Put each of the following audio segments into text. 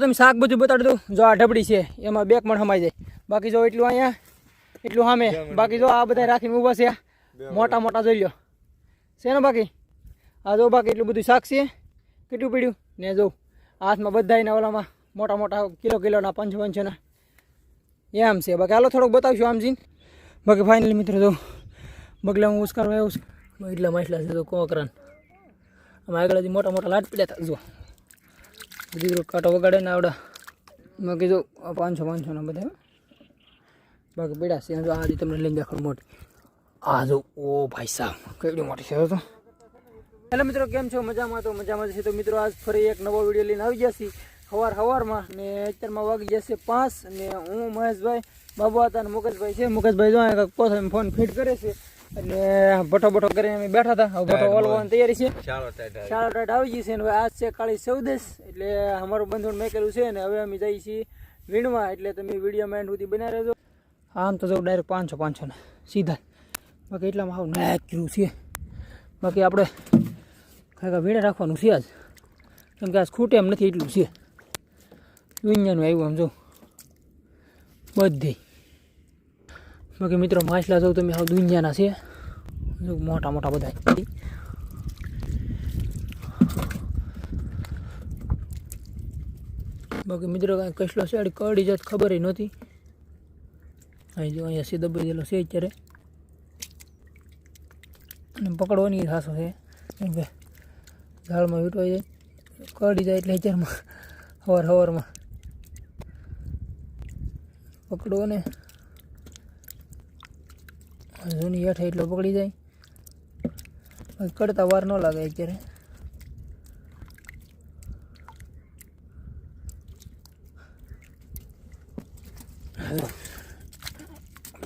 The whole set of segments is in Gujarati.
તમે શાક બધું બતાડી દઉં જો આ ઢબડી છે એમાં બેક મણ સમાઈ જાય. બાકી જો એટલું અહીંયા એટલું સામે. બાકી જો આ બધા રાખીને ઊભા છે. મોટા મોટા જોઈ લો. છે ને બાકી? આ જો બાકી એટલું બધું શાક છે. કેટલું પીડ્યું? ને જો હાથમાં બધા એના ઓલામાં મોટા મોટા કિલો કિલોના પંચ પંચના એમ છે. બાકી હાલો થોડુંક બતાવશું આમ જીન બાકી ફાઇનલી મિત્રો જો બગલામાં હું ઉસ્કારવા આવ્યો છું. એટલા માછલા છે તો કોકરાન. આમાં આગળ મોટા મોટા લાટ પડ્યા હતા. જો દીકરો કાંટો વગાડે ને આવડા. મેં કીધું પાંચસો પાંચસોના બધા. બાકી પડ્યા છે. આ રીતે તમને લઈને દેખાડું મોટી. આ જો, ઓ ભાઈ સાહેબ કેવડી મોટી છે તો. હેલો મિત્રો, કેમ છો? મજામાં તો મજામાં છે. તો મિત્રો, આજ ફરી એક નવો વીડિયો લઈને આવી ગયા છીએ. સવાર સવારમાં ને અત્યારમાં વાગી જશે પાંચ ને હું મહેશભાઈ, બાબુ હતા અને મુકેશભાઈ છે. મુકેશભાઈ જો અહીંયા ફોન ફિટ કરે છે. એટલે ભઠો ભઠો કરીને અમે બેઠા હતા. ભઠો ઓલવાની તૈયારી છે. ચાલો ટાટા આવી ગઈ છે. ને આજ છે કાળી ચૌદસ એટલે અમારું બંધન મેકેલું છે ને હવે અમે જઈએ છીએ વીણવા એટલે તમે વીડિયો માઇન્ડ સુધી બનાવી રહેજો. આમ તો જવું ડાયરેક્ટ પાંચસો પાંચસો ને સીધા. બાકી એટલામાં આવું નાખ્યું છે. બાકી આપણે ખરેખર વીણે રાખવાનું છે આજ. કેમ કે આજ ખૂટે એમ નથી એટલું છે. દુનિયાનું આવ્યું આમ જો. બધી. બાકી મિત્રો માછલા જો તમે હવે દુનિયાના છે. મોટા મોટા બધા. બાકી મિત્રો કાંઈ કસલો છે? કડી જાત ખબર નહોતી. અહીં જો અહીંયા સીધો બધેલો છે અત્યારે. અને પકડવાની ખાસો છે. કેમ કે ઝાડમાં વીટવાઈ જાય. કડી જાય એટલે અત્યારમાં સવાર સવારમાં. પકડો ને. જૂની હેઠ એટલો પકડી જાય. કરતા વાર ન લાગે અત્યારે.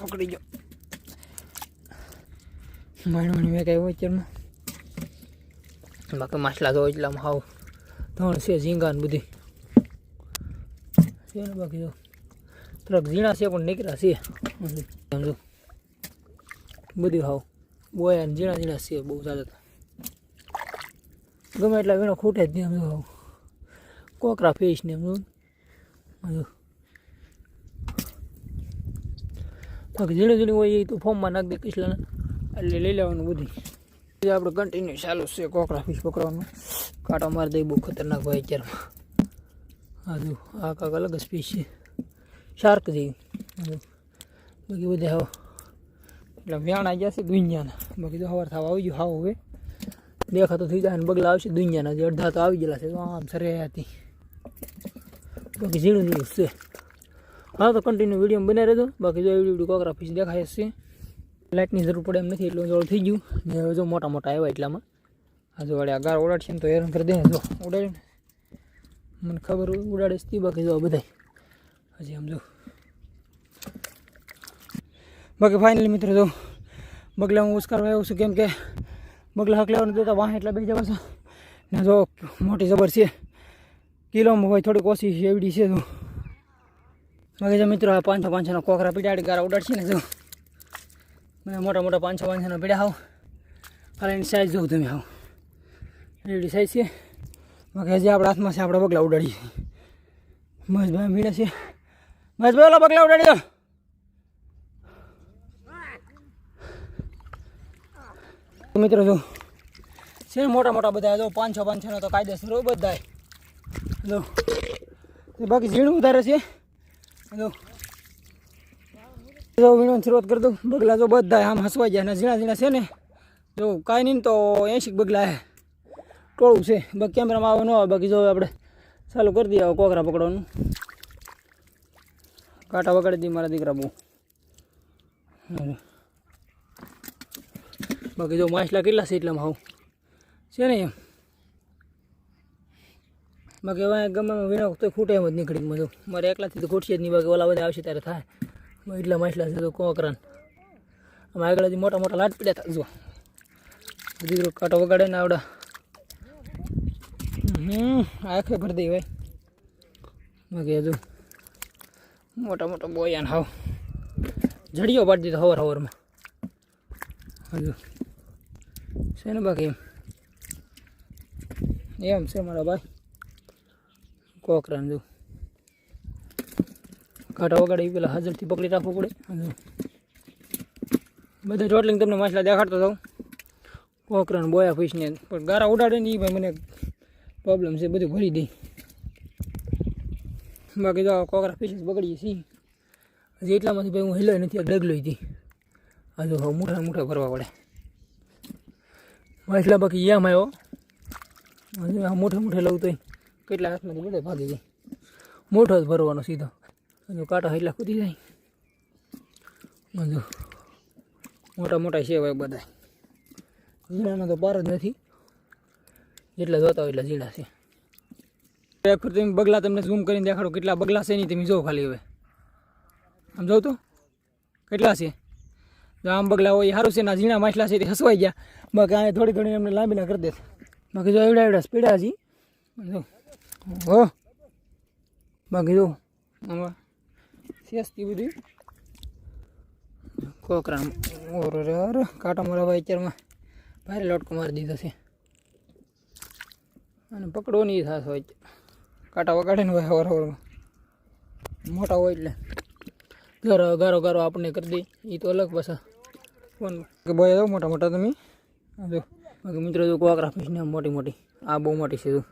પકડી જાઓ માણી માણી મેં કાંઈ વચ્ચેમાં બાકી માછલા તો એટલામાં હાવ ધણ છે, ઝીંગા ને બધી. છે ને બાકી તો. થોડાક ઝીણા છે, પણ નીકળ્યા છે. સમજો બધી હાવ અને ઝીણા ઝીણા છે બહુ સારા ગમે એટલા વીણો ખૂટે જ નહીં સમજો કોકરા ફિશ ને એમનું બાકી ઝીણી ઝીણી હોય એ તો ફોર્મમાં નાખી દે કિસલાને. એટલે લઈ લેવાનું બધી. આપણે કન્ટિન્યુ ચાલુ છે કોકરા ફિશ પકડવાનું. કાંટો મારી દઈ બહુ ખતરનાક હોય અત્યારમાં. હા આ કાંક અલગ જ ફિશ છે. શાર્ક જેવી. બાકી બધે હવે એટલે વ્યાણ આવી જશે દુનિયાના. બાકી તો સવાર થવા આવી ગયું હાવ હવે. દેખાતો થઈ જાય ને બગલા આવશે દુનિયાના જે અડધા તો આવી ગયેલા છે, તો આમ સરે હતી બાકી ઝીણું ઝીણું છે. હા તો કન્ટિન્યુ વીડિયો બનાવી રહેજો. બાકી જો એવડી કોકરા ફીસ દેખાય છે. લાઇટની જરૂર પડે એમ નથી, એટલું જોડ થઈ ગયું. ને જો મોટા મોટા આવ્યા એટલામાં. આ જો વળી આ ગાર ઉડાડશે ને તો હેરાન કરી દે જો ઉડાડે મને ખબર ઉડાડીશ ઉડાડે છે બાકી જો બધા હજી આમ જો. બાકી ફાઇનલી મિત્રો જો બગલા હું ઉસ્કારવા આવ્યો છું, કેમ કે બગલા હક લેવાનું જોતા વાહ એટલા બેસી જવા ને જો મોટી જબર છે, કિલોમાં હોય થોડીક ઓછી એવડી છે તો બાકી જો મિત્રો આ પાંચસો પાંચસોના કોકરા પીડાડી ગારા ઉડાડશે ને જો. મને મોટા મોટા પાંચસો પાંચસોના પીડા હાવ. ખાલી એની સાઈઝ જોઉં તમે હાવ. એવડી સાઈઝ છે. બાકી હજી આપણા હાથમાં છે, આપણે બગલા ઉડાડીએ મહેશભાઈ ભીડે છે. મહેશભાઈ ઓલા બગલા ઉડાડી દો. મિત્રો જો, છે મોટા મોટા બધા, જો પાંચસો પાંચસોના તો કાયદેસર હોય બધા જો બાકી ઝીણું વધારે છે. જો જો વીણવાની શરૂઆત કરી દઉં. બગલા જો બધા આમ હસવાઈ જાય ને ઝીણા ઝીણા છે ને. જો કાંઈ નહીં તો એંશી બગલા હે. ટોળું છે. બાકી કેમેરામાં આવે ન આવે. બાકી જો આપણે ચાલુ કરી દઈએ કોકરા પકડવાનું. કાંટા વગાડી દઈએ મારા દીકરા બહુ. બાકી જો માછલા કેટલા છે એટલામાં હાવ છે ને એમ? બાકી હવે ગમે વિના તો ખૂટે એમ જ નીકળી બધું મારે એકલાથી તો ખૂટશે જ નહીં. બાકી ઓલા બધા આવશે ત્યારે થાય. એટલા માછલા છે તો કોકરાન. આમાં આગળ હજી મોટા મોટા લાટ પડ્યા હતા. જો દીકરો કાંટો વગાડે ને આવડા. હમ, આખે ભરી દઈ ભાઈ. બાકી હજુ મોટા મોટા બોયાન હાવ. જડિયો પાડી દીધો હવાર હવારમાં. હજુ. છે ને બાકી? એમ છે મારા ભાઈ. કોકરાને જો. કાંટા વગાડી પેલા હાજરથી પકડી રાખવું પડે. બધા ચોટલીને તમને માછલા દેખાડતો હતો કોકરાને બોયા ફીસને પણ ગારા ઉડાડે ને એ ભાઈ મને પ્રોબ્લેમ છે, બધું ભરી દઈ બાકી જો કોકરા ફીસ બગડીએ છીએ. હજી એટલામાંથી ભાઈ હું હિલોય નથી, આ ડગલો હતી હજુ મોટા મોટા ભરવા પડે. માછલા બાકી યામ આવ્યો આ મોટે મોટે લઉં તો કેટલા હાથમાંથી બધે ભાગી જાય મોટો જ ભરવાનો સીધો. હજુ કાંટા એટલા કૂદી જાય. હજુ મોટા મોટા છે ભાઈ બધા ઝીણાનો તો પાર જ નથી. જેટલા જોતા હોય એટલા ઝીણા છે. એક વખત તમે બગલા તમને ઝૂમ કરીને દેખાડો કેટલા બગલા છે નહીં તમે જો ખાલી હવે. આમ જોઉં તો? કેટલા છે? આમ બગલા હોય સારું છે, ના ઝીણા માછલા છે, તે હસવાઈ ગયા. બાકી આ થોડી થોડી એમને લાંબીના કરી દે. બાકી જો એવડા એવડા સ્પીડા હજી. હો. બાકી જો. આમાં સેસથી બધી. કોકરા ઓર કાંટા મારા ભાઈ અત્યારમાં ભારે લોટકો મારી દીધો છે. અને પકડો નહીં થશે હોય. કાંટા વગાડે ને હોય હવાર મોટા હોય એટલે. ગારો ગારો ગારો આપણે કરી દે. એ તો અલગ પાછા. ફોન બોય જાઓ મોટા મોટા તમે? જો બાકી મિત્રો, જો કોકરા ફીસ ને મોટી મોટી. આ બહુ મોટી છે, જો.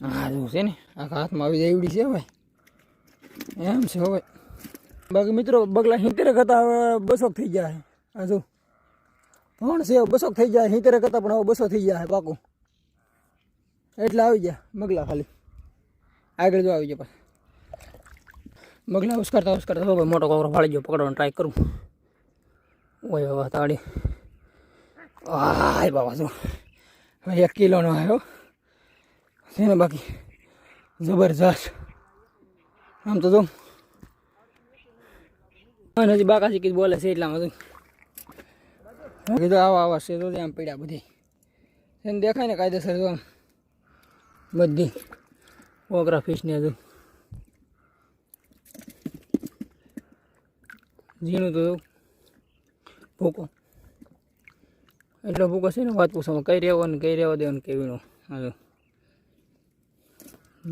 હા જો છે ને, આખા હાથમાં આવી જાય એવડી છે ભાઈ એમ છે હવે બાકી મિત્રો, બગલા સિત્તેર કરતા હવે બસો થઈ જાય આ જો પણ છે બસો થઈ જાય સિત્તેર કરતા પણ હવે બસો થઈ જાય પાકું. એટલે આવી ગયા, બગલા ખાલી. આગળ જો આવી ગયા પાછા. બગલા ઉસ્કરતા ઉસ્કરતા મોટો કોકરો ફાળી ગયો, પકડવાનો ટ્રાય કરું. ઓય બાબા તાળી. આય બાબા, જો. હવે એક કિલોનો આવ્યો. છે ને બાકી? જબરજસ્ત. આમ તો જો. હજી બાકા શીખી બોલે છે એટલામાં તો કીધું આવા આવા છે તો આમ પીડા બધી. એને દેખાય ને કાયદેસર તો આમ. બધી. ઓગરા ફિશને હજુ ઝીણું તો ભૂકો. એટલો ભૂકો છે ને વાત પૂછવામાં કઈ રહેવો ને કઈ રહેવા દેવાનું કેવીનો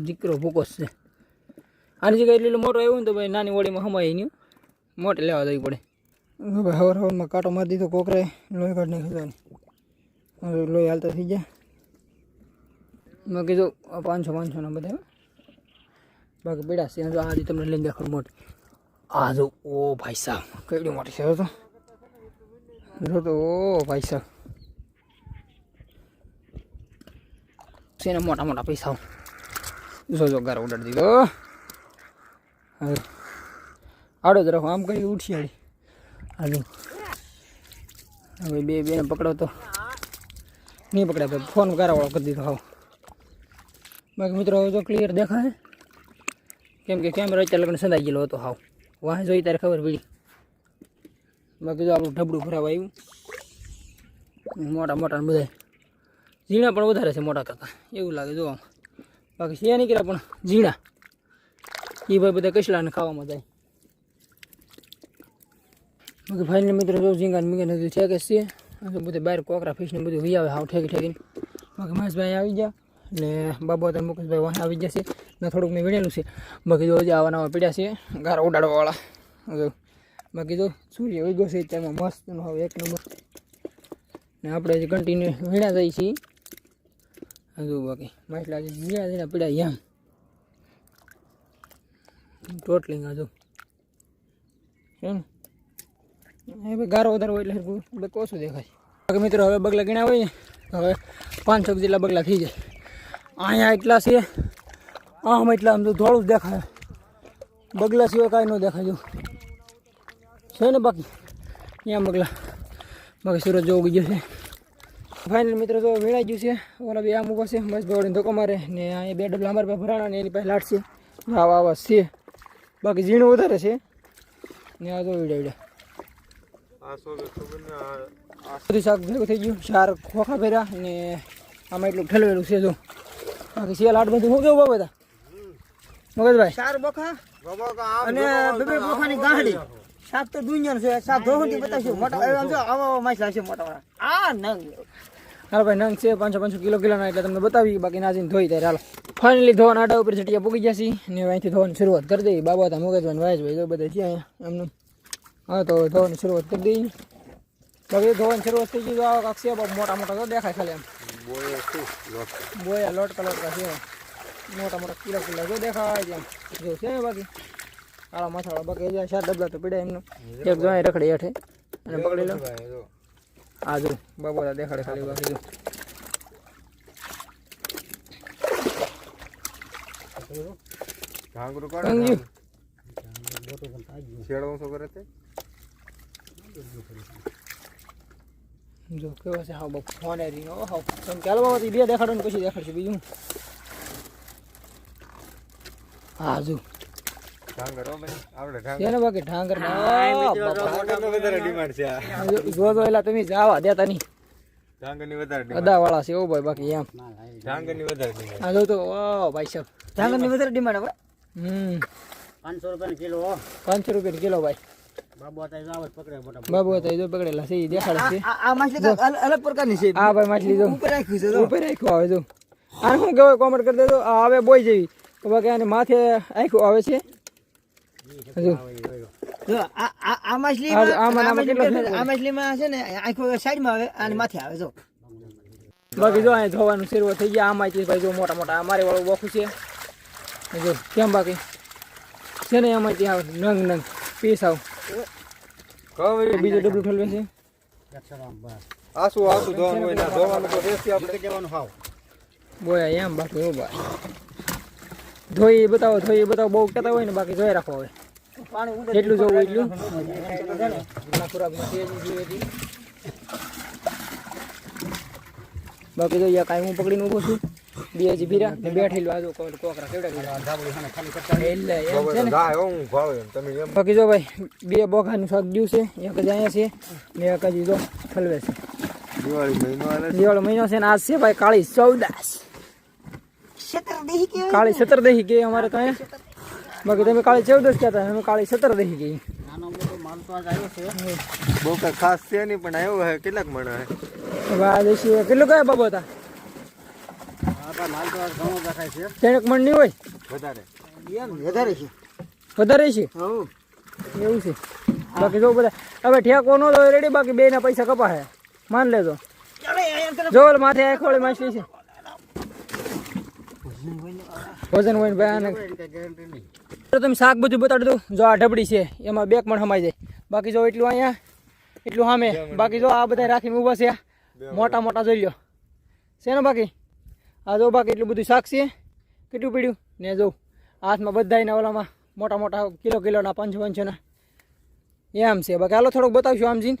દીકરો ભૂકો છે. આની જગ્યાએ એટલું મોટો આવ્યો ને તો ભાઈ નાની ઓળીમાં હમાય નહીં મોટે લેવા દેવી પડે. હવે હવાર હવારમાં કાંટો મારી દીધો કોકરે લોહી કાઢ નાખી લોહી હાલતા થઈ ગયા. મેં કીધું પાંચસો પાંચસોના બધા બાકી પીડા છે આ આજે તમને લઈને દેખાડ મોટી. આ જો ઓ ભાઈ સાહેબ કેવડી મોટી છે તો. તો ઓ ભાઈ સાહેબ છે ને મોટા મોટા પૈસા જો જો ગારો ઉડાડી દીધો આડો જ રાખો આમ કરી ઉઠી આડી હાલો હવે બે બેને પકડો તો નહીં પકડ્યા ભાઈ ફોન ગારાવાળો કરી દીધો હાવ બાકી મિત્રો જો ક્લિયર દેખાય કેમ કે કેમેરા અત્યારે લગ્ન સંધાઈ ગયેલો હતો હાવ વાહ જોઈ ત્યારે ખબર પડી બાકી જો આપણું ઢબડું ભરાવા આવ્યું. મોટા મોટા બધા ઝીણા પણ વધારે છે મોટા કરતાં એવું લાગે જો બાકી છે નીકળ્યા પણ ઝીણા. એ ભાઈ બધા કચલાને ખાવામાં જાય. બાકી ફાઇનલ મિત્રો, જો ઝીંગા મીંગા નથી છે કે છે બધે બહાર કોકરા ફિશને બધું વી આવે, હાવ ઠેકી ઠેકીને. બાકી મહેશભાઈ આવી ગયા ને બાબા અને મુકેશભાઈ વાહ આવી જશે ને થોડુંક મેં વીણેલું છે. બાકી જો હજી આવા નવા પીડ્યા છે, ગાર ઉડાડવાવાળા. જો બાકી જો સૂર્ય ઉગ્યો છે તેમાં મસ્ત હવે એક નંબર. ને આપણે હજી કન્ટિન્યુ વીણા જઈએ છીએ. હજુ બાકી, માછલા ઝીણા ઝીણા પીડ્યા એમ. ટોટલિંગ હજુ ભાઈ ગારો વધારો હોય એટલે કોશું દેખાય. બાકી મિત્રો, હવે બગલા ગીણા હોય હવે પાંચસો જેટલા બગલા થઈ જાય. અહીંયા એટલા છે, આમ એટલા આમ તો ધોળું જ દેખાય. બગલા સિવાય કાંઈ ન દેખાય જો છે ને બાકી? ત્યાં બગલા બાકી સુરત જોવું ગયો છે ફાઇનલ મિત્રો તો વેળાઈ ગયું છે. ઓલા બે આમ ઊભા છે. મસ્ત દોડીને ધોકો મારે ને અહીંયા બે ડબલા અમારી પાસે ભરાણા ને એની પાસે લાટ છે. આવા આવા છે. બાકી ઝીણું વધારે છે. ને આ તો વીડા વીડા બધું શાક ભેગું થઈ ગયું. ચાર ખોખા ભર્યા ને આમાં એટલું ઠલવેલું છે જો. બાકી શિયાળ આઠ બધું હું કેવું બાબા બધા? મગજભાઈ? ચાર બોખા અને બે બોખાની ગાંહડી શાક તો દુનિયા છે શાક ધોહું થી બતાવશું મોટા એમ જો આવા આવા માછલા છે મોટા મોટા આ નંગ હાલો ભાઈ નંગ છે પાંચસો પાંચસો કિલો કિલોના એટલે તમને બતાવી બાકી નાજીને ધોઈ ત્યારે હાલો ફાઇનલી ધોવાના આડા ઉપર ચટિયા પૂગી જશે ને હવે અહીંથી ધોવાની શરૂઆત કરી દઈએ બાબા હતા મગજવાન વાય ભાઈ જો બધા છે અહીંયા એમનું હા તો ધોવાની શરૂઆત કરી દઈએ બાકી ધોવાની શરૂઆત થઈ ગઈ તો આવા કાંક છે મોટા મોટા તો દેખાય ખાલી એમ બોયા લોટ લોટકા છે મોટા મોટા કિલો કિલો જો દેખાય એમ જો છે બાકી કાળા મસાલા બકે હજી ચાર ડબલા તો પીડા એમનું. એક જો રખડી હેઠે. અને પકડી લો. આ જો બાબા દેખાડે ખાલી બાકી જો. Thank you. શેડો શું કરે તે? જો કેવો છે હા બાપ ફોન એરી નો હા તમે ચાલો બાબા બે દેખાડો ને પછી દેખાડશે બીજું. હા જો ઢાંગર. આપણે ઢાંગર. બાકી ઢાંગર? વધારે ડિમાન્ડ છે જો જો એલા તમે જાવા દેતા નહીં. ઢાંગરની વધારે ડિમાન્ડ અદા છે ઓ ભાઈ બાકી એમ. ઢાંગરની વધારે ડિમાન્ડ આ જો તો ઓ ભાઈ સાહેબ. ઢાંગરની વધારે ડિમાન્ડ હવે? હમ. પાંચસો રૂપિયા કિલો પાંચસો રૂપિયા કિલો ભાઈ. બાબુ હતા જો પકડેલા છે દેખાડે છે. આ માછલી અલગ પ્રકારની છે. આ ભાઈ માછલી જો. ઉપર રાખ્યું છે ઉપર રાખ્યું આવે જો. આને શું કહેવાય? કોમેન્ટ કરી દેજો. આ આવે બોય જેવી. બાકી આને માથે આખ્યું આવે છે. આ આ આ માછલી આ- આમાં- આમાં છે? માછલીમાં છે ને આખો સાઈડમાં આવે અને માથે આવે જો. બાકી જો અહીંયા ધોવાનું શરૂઆત થઈ ગયા. આમાંથી ભાઈ જો મોટા મોટા અમારે વાળું બોખું છે. જો કેમ બાકી? છે ને એમાંથી આવે નંગ નંગ. પીસ આવ. બીજું બીજો ડબલું ઠલવે છે. આસુ આસુ ધોવાનું હોય? ના ધોવાનું તો રહેશે આપણે કહેવાનું હાવ. બોયા એમ બાકી એવું ભાઈ ધોઈ બતાવો ધોઈ બતાવો. બહુ કહેતા હોય ને બાકી જોઈ રાખો હવે. પાણી જોવું એટલું. બાકી તો યા કાંઈ હું પકડીને ઊભો છું. બે હજી ભીરા ને બેઠેલું આજો કોકરા કેવડા એટલે જાય બાકી જો ભાઈ બે બોખાનું શાક દ્યું છે. એક જ અહીંયા છે ને એક હજી જો ઠલવે છે. દિવાળી મહિનો છે. દિવાળો મહિનો છે ને આજ છે ભાઈ કાળી ચૌદાસ. દેહી કાળી સત્તરદહી કે અમારે તો અહીંયા બાકી તમે કાળી જ કહેતા અમે કાળી સત્તરદહી કહીએ નાનો મોટો માલ તો આજ આવ્યો છે. બહુ કઈ ખાસ છે નહીં પણ આવ્યો હે કેટલાક મણા હે? આ દેશી કેટલું કયા બાબો હતા? આ તો માલ તો આજ ઘણો દેખાય છે. ત્રણેક મણ નહીં હોય? વધારે. એમ વધારે છે. વધારે છે? એવું છે. બાકી જો બધા હવે ઠેકો નો તો રેડી બાકી બે ના પૈસા કપાય માન લેજો. જો માથે આખોળી માછલી છે. વજન હોય ગેરંટી નહીં. તો તમે શાક બધું બતાડી દઉં જો આ ઢબડી છે એમાં બેક પણ સમાઈ જાય. બાકી જો એટલું અહીંયા એટલું સામે. બાકી જો આ બધા રાખીને ઊભા છે મોટા મોટા જોઈ લ્યો છે ને બાકી? આ જો બાકી એટલું બધું શાક છે કેટલું પીડ્યું? ને જો હાથમાં બધાયના ઓલામાં મોટા મોટા કિલો કિલોના પંચ પંચોના એમ છે. બાકી હાલો થોડુંક બતાવશું આમ જીન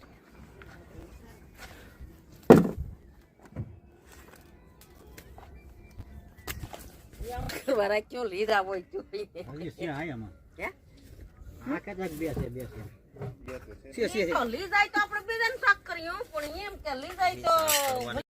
વરા ક્યો લીધા હોય ક્યો હજી છે હા? એમાં કે આ કદાચ બે છે? બે છે. છે છે તો લીધાય તો આપણે બીજાને શક કર્યું પણ એમ કે લીધાય તો